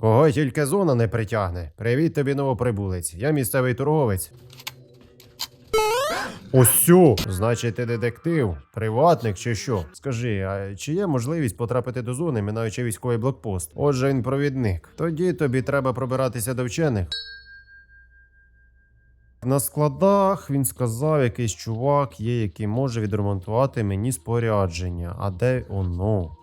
Кого тільки зона не притягне. Привіт тобі, новоприбулець. Я місцевий торговець. Осю! Значить, ти детектив, приватник чи що? Скажи, а чи є можливість потрапити до зони, минаючи військовий блокпост? Отже, він провідник. Тоді тобі треба пробиратися до вчених. На складах він сказав, якийсь чувак є, який може відремонтувати мені спорядження. А де воно?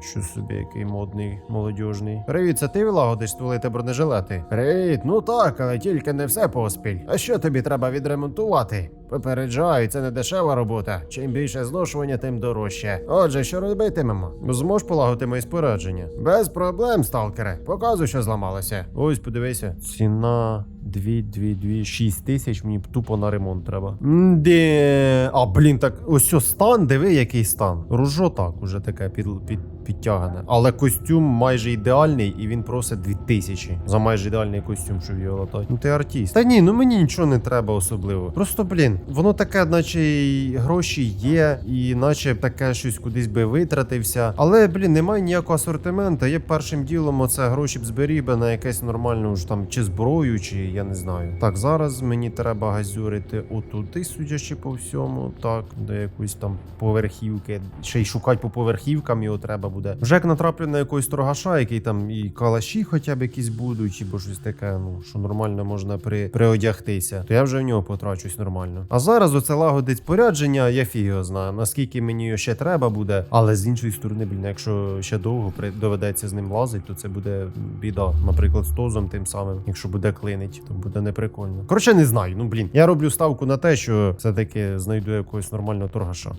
Що собі, який модний, молодіжний. Привіт, це ти вилагодиш стволи бронежилети? Привіт, ну так, але тільки не все поспіль. А що тобі треба відремонтувати? Попереджаю, це не дешева робота. Чим більше зношування, тим дорожче. Отже, що робитимемо? Зможеш полагодити мої спорядження? Без проблем, сталкере. Показуй, що зламалося. Ось, подивися. Ціна 2, 2, 2, 6 тисяч, мені тупо на ремонт треба. Де. А, блін, так ось стан, диви, який стан. Ружо так, уже таке під, під, підтягане. Але костюм майже ідеальний, і він просить 2000 за майже ідеальний костюм, щоб його латати. Ну ти артист. Та ні, ну мені нічого не треба особливо. Просто, блін, воно таке, наче й гроші є, і наче таке щось кудись би витратився. Але, блін, немає ніякого асортименту. Є першим ділом оце гроші б зберіг би на якесь нормальну ж там чи зброю, чи я не знаю. Так, зараз мені треба газюрити отуди, судячи по всьому. Так, до якоїсь там поверхівки. Ще й шукати по поверхівкам його треба буде. Вже як натраплю на якогось торгаша, який там і калаші хоча б якісь будуть, або щось таке, ну що нормально можна при, приодягтися, то я вже в нього потрачусь нормально. А зараз оце лагодить спорядження, я фіг знаю, наскільки мені його ще треба буде. Але з іншої сторони, блін, якщо ще довго доведеться з ним лазити, то це буде біда. Наприклад, з тозом тим самим, якщо буде клинить, то буде неприкольно. Коротше, не знаю. Ну блін, я роблю ставку на те, що все-таки знайду якогось нормального торгаша.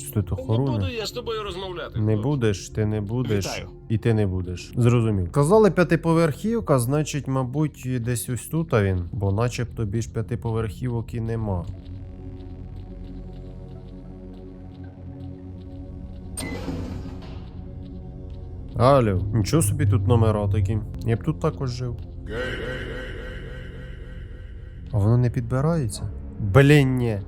Що тут Не буду я з тобою розмовляти. Не будеш, ти не будеш. Вітаю. І ти не будеш. Зрозумів. Казали п'ятиповерхівка, значить, мабуть, десь ось тут а він, бо начебто більш п'ятиповерхівок і нема. Алло, нічого собі тут номера такі. Я б тут також жив. А воно не підбирається? Блін, ні.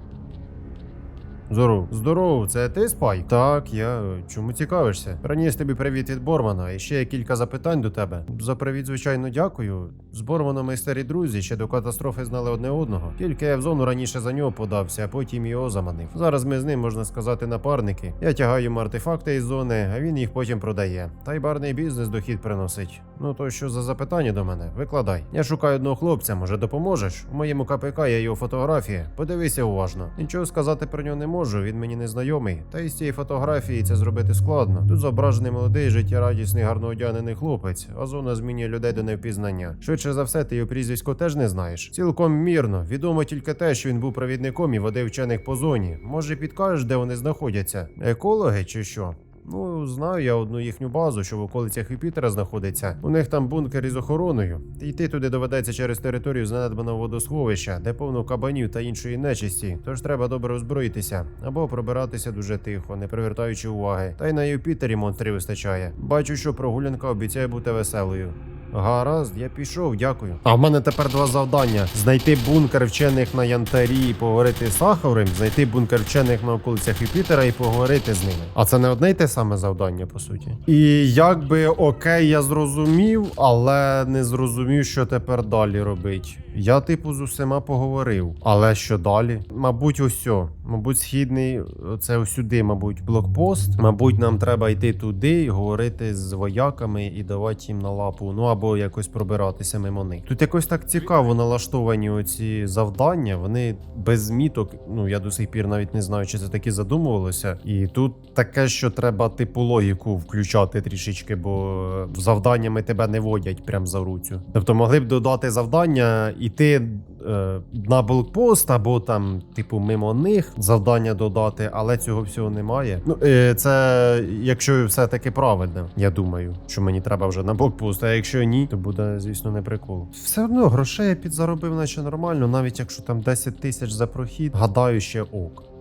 Здоров. Здоров, це ти спай? Так, я. Чому цікавишся? Приніс тобі привіт від Бормана, і ще є кілька запитань до тебе. За привіт, звичайно, дякую. З Борманом друзі, ще до катастрофи знали одне одного. Тільки я в зону раніше за нього подався, а потім його заманив. Зараз ми з ним, можна сказати, напарники. Я тягаю йому артефакти із зони, а він їх потім продає. Та й барний бізнес дохід приносить. Ну то що за запитання до мене? Викладай. Я шукаю одного хлопця, може допоможеш? У моєму КПК є його фотографія. Подивися уважно. Нічого сказати про нього не можу, він мені не знайомий. Та й з цієї фотографії це зробити складно. Тут зображений молодий, життєрадісний, гарно одягнений хлопець, а зона змінює людей до невпізнання. За все, ти його прізвисько теж не знаєш. Цілком мірно. Відомо тільки те, що він був провідником і водив вчених по зоні. Може, підкажеш, де вони знаходяться? Екологи чи що? Ну, знаю я одну їхню базу, що в околицях Юпітера знаходиться. У них там бункер із охороною. Йти туди доведеться через територію занедбаного водосховища, де повно кабанів та іншої нечисті. Тож треба добре озброїтися або пробиратися дуже тихо, не привертаючи уваги. Та й на Юпітері монстрів вистачає. Бачу, що прогулянка обіцяє бути веселою. Гаразд, я пішов, дякую. А в мене тепер два завдання: знайти бункер вчених на Янтарі і поговорити з Сахарем, знайти бункер вчених на околицях Юпітера і поговорити з ними. А це не одне й те саме завдання, по суті. І якби окей, я зрозумів, але не зрозумів, що тепер далі робить. Я, типу, з усіма поговорив. Але що далі? Мабуть, ось. Мабуть, східний, це ось сюди, мабуть, блокпост. Мабуть, нам треба йти туди говорити з вояками і давати їм на лапу. Ну або якось пробиратися мимо них. Тут якось так цікаво налаштовані оці завдання. Вони без міток. Ну я до сих пір навіть не знаю, чи це таки задумувалося. І тут таке, що треба типу логіку включати трішечки, бо завданнями тебе не водять прям за руцю. Тобто могли б додати завдання іти е, на блокпост або там, типу, мимо них завдання додати, але цього всього немає. Ну, е, це якщо все таки правильно, я думаю, що мені треба вже на блокпост. А якщо ні, то буде, звісно, не прикол. Все одно грошей я підзаробив, наче нормально, навіть якщо там 10 тисяч за прохід, гадаю, ще ок.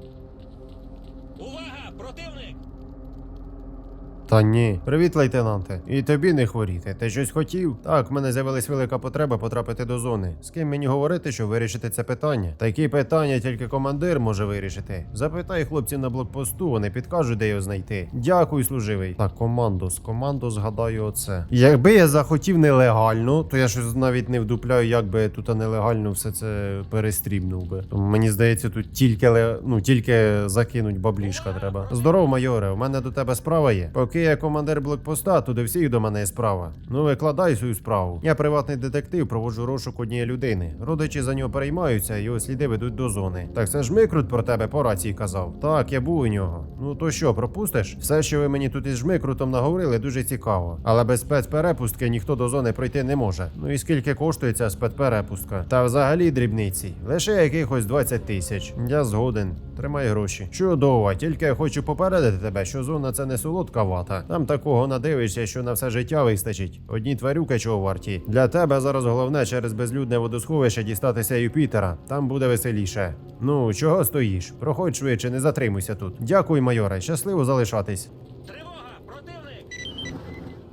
Та ні. Привіт, лейтенанте. І тобі не хворіти. Ти щось хотів? Так, в мене з'явилась велика потреба потрапити до зони. З ким мені говорити, щоб вирішити це питання? Такі питання тільки командир може вирішити. Запитай хлопців на блокпосту, вони підкажуть, де його знайти. Дякую, служивий. Так, командос, командос, згадаю оце. Якби я захотів нелегально, то я щось навіть не вдупляю, як би тут нелегально все це перестрібнув би. Мені здається, тут тільки ну тільки закинуть баблішка треба. Здоров, майоре, у мене до тебе справа є. Поки я командир блокпоста, то до всіх до мене є справа. Ну викладай свою справу. Я приватний детектив, проводжу розшук однієї людини. Родичі за нього переймаються, його сліди ведуть до зони. Так це ж Микрут про тебе по рації казав. Так, я був у нього. Ну то що, пропустиш? Все, що ви мені тут із Жмикрутом наговорили, дуже цікаво. Але без спецперепустки ніхто до зони пройти не може. Ну і скільки коштує ця спецперепустка? Та взагалі дрібниці. Лише якихось 20 тисяч. Я згоден. Тримай гроші. Чудово, тільки я хочу попередити тебе, що зона це не солодка вата. Там такого надивишся, що на все життя вистачить. Одні тварюки чого варті. Для тебе зараз головне через безлюдне водосховище дістатися Юпітера. Там буде веселіше. Ну, чого стоїш? Проходь швидше, не затримуйся тут. Дякую, майоре. Щасливо залишатись.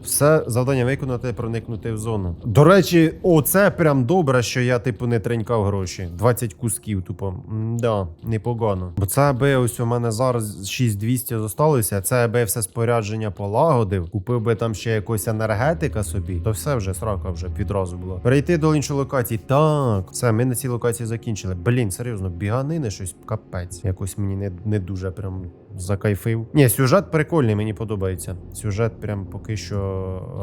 Все завдання виконати, проникнути в зону. До речі, оце прям добре, що я типу не тренькав гроші. 20 кусків, тупо. Да, непогано. Бо це аби ось у мене зараз 6200 зосталося. Це аби все спорядження полагодив, купив би там ще якось енергетика собі, то все вже срака вже відразу було. Перейти до іншої локації. Так, все, ми на цій локації закінчили. Блін, серйозно, біганини щось капець. Якось мені не, не дуже прям закайфив. Ні, сюжет прикольний, мені подобається. Сюжет прям поки що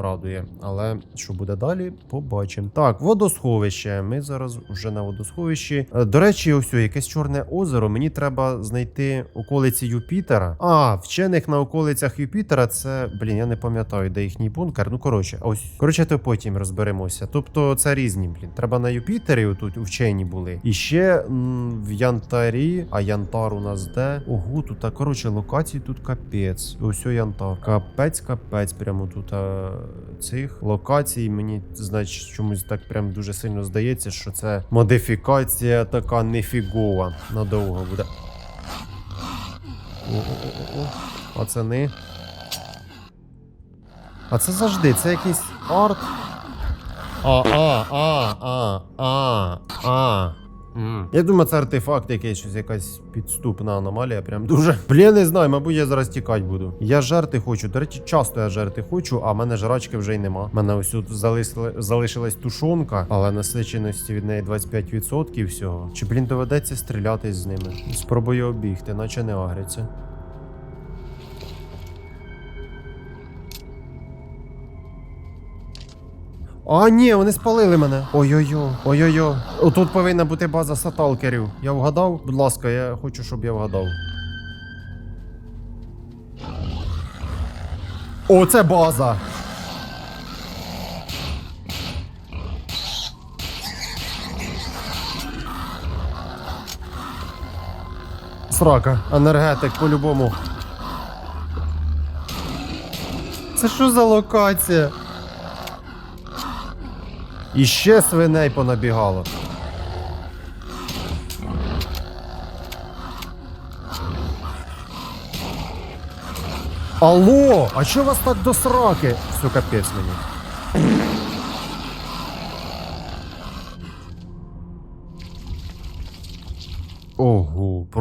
радує. Але що буде далі, побачимо. Так, водосховище. Ми зараз вже на водосховищі. Е, До речі, ось якесь чорне озеро. Мені треба знайти околиці Юпітера. А, вчених на околицях Юпітера це, блін, я не пам'ятаю, де їхній бункер. Ну, коротше, ось. Коротше, то потім розберемося. Тобто це різні, блін. Треба на Юпітері, отут вчені були. І ще м, в Янтарі, а Янтар у нас де? Ого, тут, а, коротше, локацій тут капець. Ось о Янтар. Капець, капець, прямо тут а, цих локацій. Мені, значить, чомусь так прям дуже сильно здається, що це модифікація така нефігова. Надовго буде. О-о-о-о. Пацани. А це завжди, це якийсь арт. А, а, а, а, а, а. Я думаю, це артефакт якийсь, щось якась підступна аномалія. Прям дуже. Блін, не знаю, мабуть, я зараз тікати буду. Я жерти хочу. До речі, часто я жерти хочу, а в мене жрачки вже й нема. У мене ось тут залишили, залишилась тушонка, але насиченості від неї 25% всього. Чи, блін, доведеться стрілятись з ними? Спробую обігти, наче не агряться. А, ні, вони спалили мене. Ой-ой-ой, ой-ой-ой. Отут повинна бути база саталкерів. Я вгадав? Будь ласка, я хочу, щоб я вгадав. О, це база. Срака, енергетик по-любому. Це що за локація? І ще свиней понабігало. Алло, а що вас так до сраки? Сука, капець мені.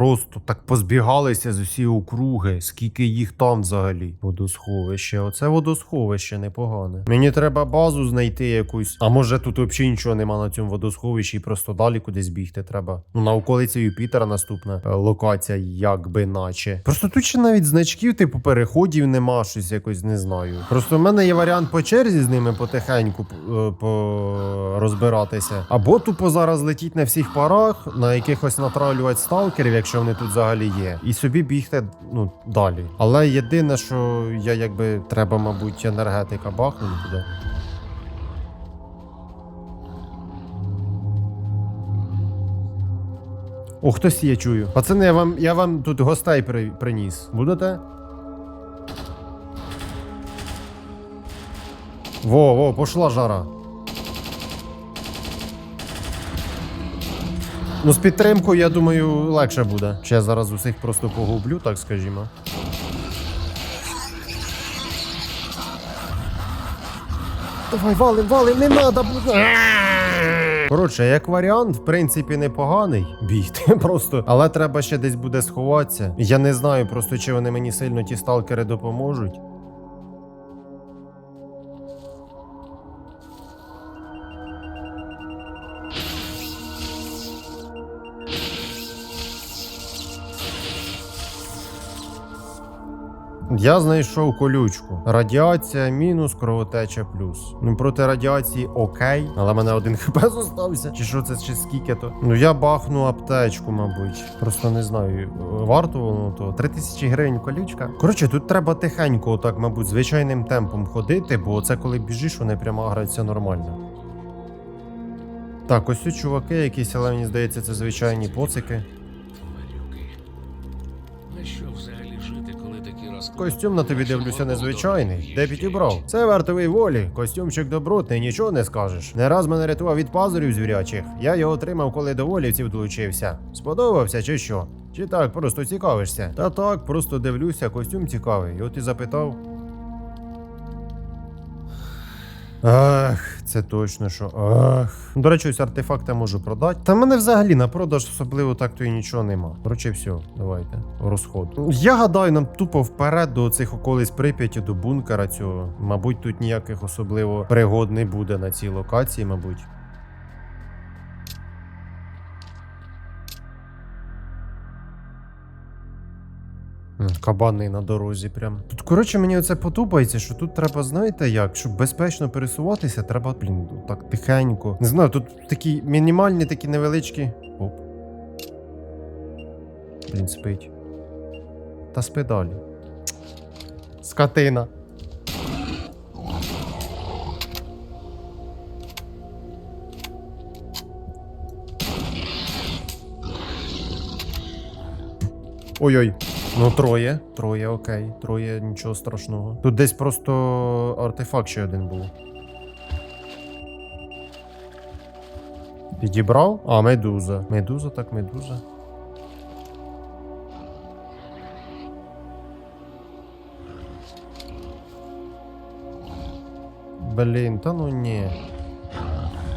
Просто так позбігалися з усі округи, скільки їх там взагалі. Водосховище, оце водосховище непогане. Мені треба базу знайти якусь. А може тут взагалі нічого нема на цьому водосховищі і просто далі кудись бігти треба. Ну на околиці Юпітера наступна е, локація, якби наче. Просто тут ще навіть значків, типу переходів нема, щось якось не знаю. Просто в мене є варіант по черзі з ними потихеньку е, по розбиратися. Або тупо зараз летіть на всіх парах, на якихось натравлювати сталкерів, якщо вони тут взагалі є, і собі бігти ну далі. Але єдине, що я якби треба, мабуть, енергетика бахнути буде. О, хтось є, чую. Пацани, я вам, я вам тут гостей при, приніс. Будете? Во, во, пошла жара. Ну, з підтримкою, я думаю, легше буде. Ще зараз усіх просто погублю, так скажімо. Давай, валим, валим, не треба буде. Коротше, як варіант, в принципі, непоганий бій. просто, але треба ще десь буде сховатися. Я не знаю, просто чи вони мені сильно ті сталкери допоможуть. Я знайшов колючку. Радіація мінус, кровотеча плюс. Ну проти радіації окей, але мене один хп зостався. Чи що це, чи скільки то? Ну я бахну аптечку, мабуть. Просто не знаю. Варто воно то 3000 гривень колючка. Коротше, тут треба тихенько, отак, мабуть, звичайним темпом ходити, бо це коли біжиш, вони прямо аграються нормально. Так, ось ці чуваки якісь, але мені здається, це звичайні поцики. Тварюки. На що взагалі Костюм на тобі дивлюся незвичайний. Де підібрав? Це вартовий волі. Костюмчик добротний, нічого не скажеш. Не раз мене рятував від пазурів звірячих. Я його отримав, коли до волівців долучився. Сподобався чи що? Чи так, просто цікавишся? Та так, просто дивлюся, костюм цікавий. От і запитав. Ах, це точно що. Ах. До речі, ось артефакти можу продати. Та мене взагалі на продаж особливо так то і нічого нема. Короче, все, давайте. Розход. Я гадаю, нам тупо вперед до цих околиць Прип'яті, до бункера цього. Мабуть, тут ніяких особливо пригод не буде на цій локації, мабуть. Кабани на дорозі прям. Тут, коротше, мені оце подобається, що тут треба, знаєте як, щоб безпечно пересуватися, треба, блін, так тихенько. Не знаю, тут такі мінімальні, такі невеличкі. Оп. Блін, спить. Та спи далі. Скотина. Ой-ой. Ну, троє. Троє, окей. Троє, нічого страшного. Тут десь просто артефакт ще один був. Підібрав? А, медуза. Медуза, так, медуза. Блін, та ну ні.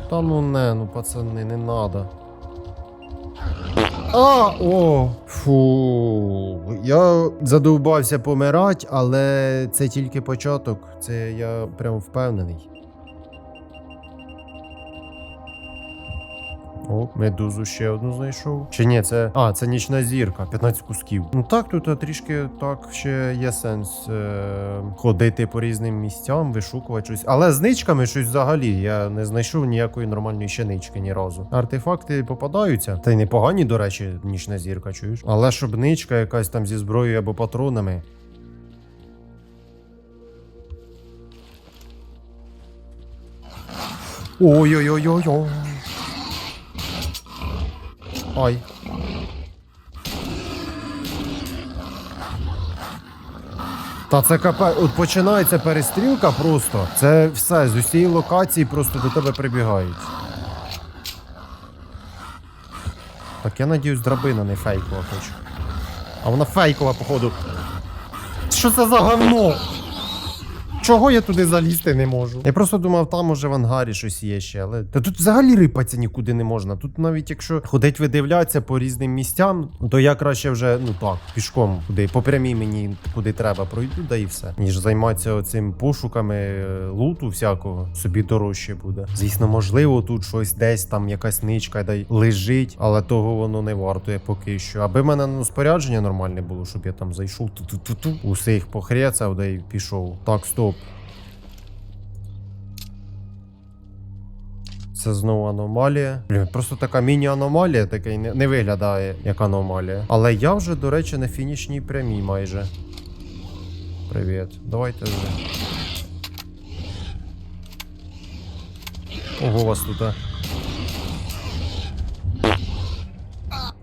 Та ну не, ну пацани, не надо. А, о, фу. Я задовбався помирати, але це тільки початок. Це я прям впевнений. О, медузу ще одну знайшов. Чи ні, це. А, це нічна зірка, 15 кусків. Ну так, тут е, трішки так ще є сенс е- ходити по різним місцям, вишукувати щось. Але з ничками щось взагалі. Я не знайшов ніякої нормальної ще нички ні разу. Артефакти попадаються. Та й непогані, до речі, нічна зірка, чуєш? Але щоб ничка якась там зі зброєю або патронами. Ой-ой-ой-ой-ой. Ой. Та це капе. От починається перестрілка просто. Це все з усієї локації просто до тебе прибігають. Так, я надіюсь, драбина не фейкова хоч. А вона фейкова, походу. Що це за говно? Чого я туди залізти не можу? Я просто думав, там уже в ангарі щось є ще, але. Та тут взагалі рипатися нікуди не можна. Тут навіть якщо ходить видивлятися по різним місцям, то я краще вже, ну так, пішком куди, по прямій мені куди треба пройду, да і все. Ніж займатися оцим пошуками е, луту всякого, собі дорожче буде. Звісно, можливо, тут щось десь там якась ничка дай лежить, але того воно не вартує поки що. Аби мене ну, спорядження нормальне було, щоб я там зайшов, ту-ту-ту-ту, усіх похряцав, да й пішов. Так, стоп. Це знову аномалія. Блін, просто така міні-аномалія, таке не, не виглядає як аномалія. Але я вже, до речі, на фінішній прямій майже. Привіт. Давайте вже. Ого, у вас тут.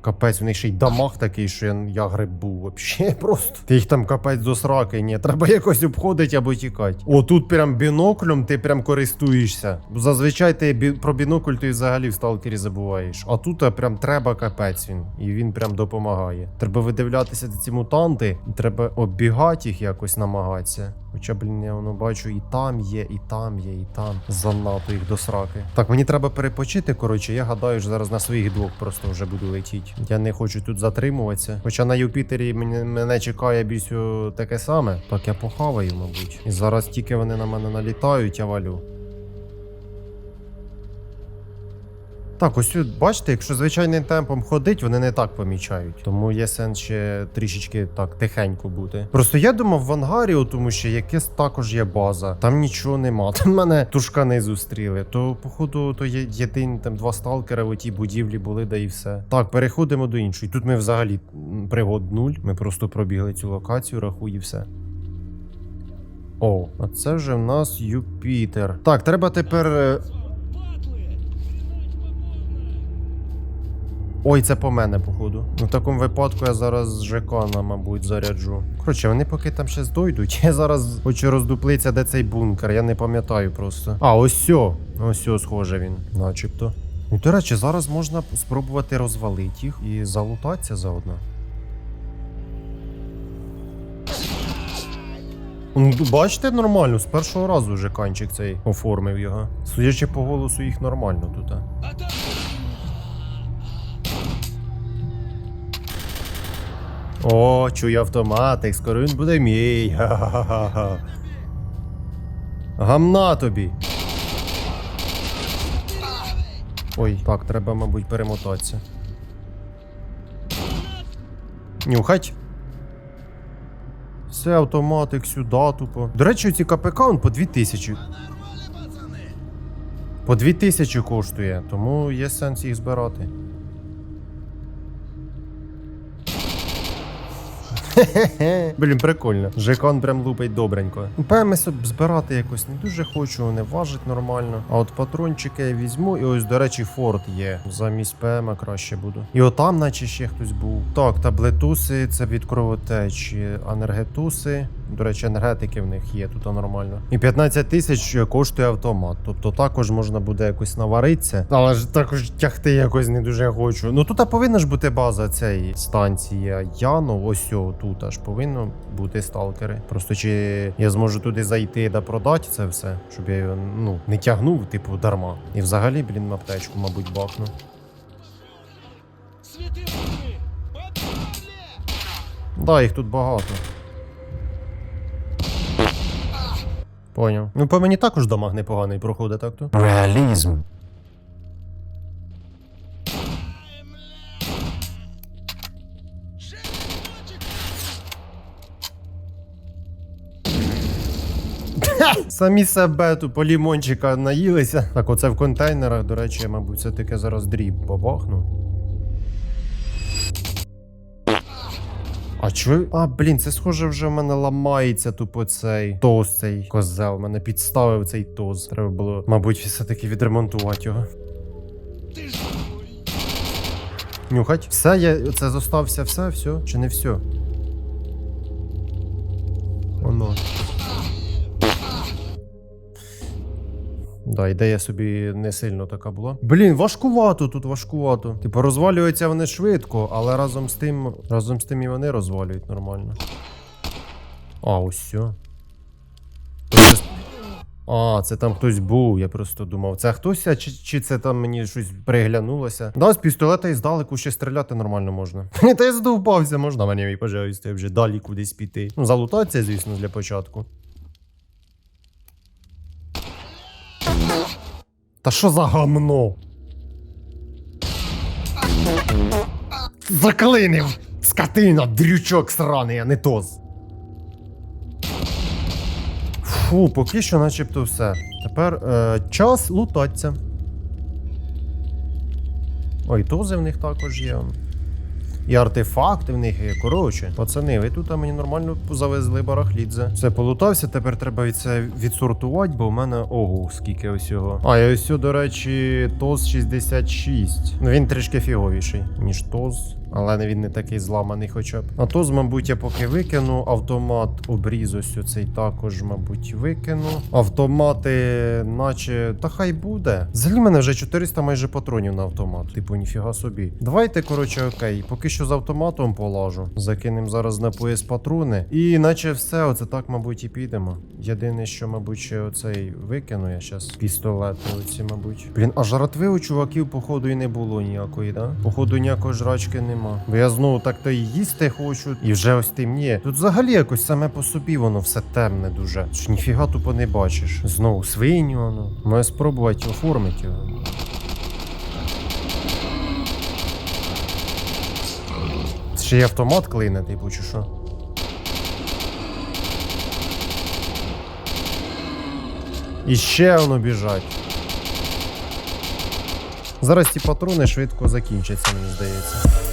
Капець, у них ще й дамаг такий, що я, я гриб був вообще просто. Ти їх там капець до сраки, ні, треба якось обходити або тікати. О, тут прям біноклем ти прям користуєшся. Зазвичай ти бі- про бінокль ти взагалі в сталкері забуваєш. А тут прям треба капець він. І він прям допомагає. Треба видивлятися ці мутанти, і треба оббігати їх якось намагатися. Хоча, блін, я воно бачу, і там є, і там є, і там. Занадто їх до сраки. Так, мені треба перепочити. Коротше, я гадаю, що зараз на своїх двох просто вже буду летіти. Я не хочу тут затримуватися. Хоча на Юпітері мене, мене чекає бісю таке саме. Так, я похаваю, мабуть. І зараз тільки вони на мене налітають, я валю. Так, ось тут, бачите, якщо звичайним темпом ходить, вони не так помічають. Тому є сенс ще трішечки так тихенько бути. Просто я думав в ангарі, тому що якесь також є база. Там нічого нема. Там мене тушкани зустріли. То, походу, то є єдині там два сталкера в тій будівлі були, да і все. Так, переходимо до іншої. Тут ми взагалі пригод нуль. Ми просто пробігли цю локацію, рахуй і все. О, а це вже в нас Юпітер. Так, треба тепер. Ой, це по мене, походу. Ну, в такому випадку я зараз Жекона, мабуть, заряджу. Коротше, вони поки там ще дойдуть. Я зараз хочу роздуплитися, де цей бункер. Я не пам'ятаю просто. А, ось сьо. Ось сьо, схоже він, начебто. Ну, до речі, зараз можна спробувати розвалити їх і залутатися заодно. Ну, бачите, нормально, з першого разу Жеканчик цей оформив його. Судячи по голосу, їх нормально тут. О, чую автоматик, скоро він буде мій. Гамна тобі. Ой, так, треба, мабуть, перемотатися. Нюхать. Все, автоматик сюди тупо. До речі, ці КПК он по 2000. По 2000 коштує, тому є сенс їх збирати. Блін, прикольно. Жекон прям лупить добренько. ПМС збирати якось не дуже хочу, не важить нормально. А от патрончики я візьму, і ось, до речі, форт є. Замість ПМ краще буду. І отам, наче ще хтось був. Так, таблетуси це від кровотечі, енергетуси. До речі, енергетики в них є тут нормально. І 15 тисяч коштує автомат. Тобто також можна буде якось наваритися. Але ж також тягти якось не дуже хочу. Ну тут повинна ж бути база цієї станції Яну. Ось тут аж повинно бути сталкери. Просто чи я зможу туди зайти да продати це все, щоб я його ну не тягнув, типу, дарма. І взагалі, блін, на аптечку, мабуть, бахну. Да, їх тут багато. Поняв. Ну, по мені також дамаг непоганий проходить, так то? Реалізм. Самі себе тут по лімончика наїлися. Так, оце в контейнерах, до речі, мабуть, все таки зараз дріб побахну. А чого? А, блін, це схоже вже в мене ламається тупо цей тоз цей козел. Мене підставив цей тоз. Треба було, мабуть, все-таки відремонтувати його. Нюхать. Все, я це зостався все, все, чи не все? Да, ідея собі не сильно така була. Блін, важкувато тут важкувато. Типу, розвалюються вони швидко, але разом з тим, разом з тим і вони розвалюють нормально. А, ось все. А, це там хтось був, я просто думав, це хтось, чи, чи це там мені щось приглянулося. Да, з пістолета і здалеку ще стріляти нормально можна. Та я здовбався, можна мені, пожалуйста, вже далі кудись піти. Ну, залутатися, звісно, для початку. Та що за гамно? Заклинив! Скотина, дрючок сраний, а не тоз. Фу, поки що начебто все. Тепер е, час лутатися. Ой, този в них також є. І артефакти в них є. Коротше, пацани, ви тут мені нормально завезли барахлідзе. Все, полутався, тепер треба від це відсортувати, бо в мене ого, скільки ось його. А, і ось, до речі, ТОЗ 66. Ну він трішки фіговіший, ніж ТОЗ. Але він не такий зламаний хоча б. А то, мабуть, я поки викину автомат, обріз ось цей також, мабуть, викину. Автомати, наче. Та хай буде. Взагалі мене вже 400 майже патронів на автомат. Типу, ніфіга собі. Давайте, коротше, окей, поки що з автоматом полажу. Закинемо зараз на пояс патрони. І наче все, оце так, мабуть, і підемо. Єдине, що, мабуть, ще оцей викину я зараз. Пістолети, оці, мабуть. Блін, а жратви у чуваків, походу, і не було ніякої, да? Походу, ніякої жрачки нема. Бо я знову так то і їсти хочу, і вже ось темніє. Тут взагалі якось саме по собі воно все темне дуже. Ж ніфіга тупо не бачиш. Знову свиню воно. Маю спробувати оформити його. Ще й автомат клине, типу, чи що? І ще воно біжать. Зараз ті патрони швидко закінчаться, мені здається.